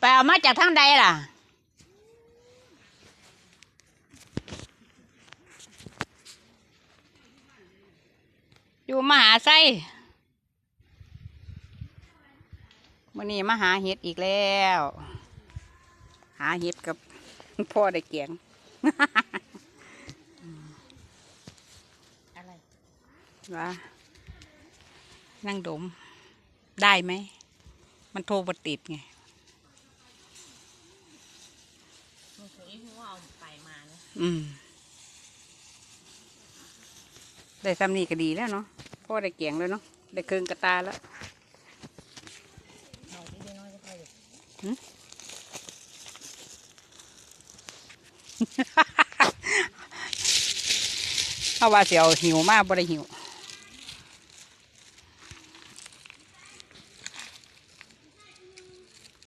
ไปเอามาจากทางใดล่ะ อยู่มหาไส้วันนี้มาหาเห็ดอีกแล้ว หาเห็ดกับพ่อได้เกียง อะไรว่านั่งดม ได้ไหม มันโทรบติดไงมันเคยที่ว่าเอาไปมานะอืม ได้ซ้ำนี่ก็ดีแล้วเนาะพ่อได้เกียงแล้วเนาะ ได้เครื่องกระตาแล้วเอาที่น้อยก็ไปเอาว่าสิเอาหิวมากบ่ได้หิว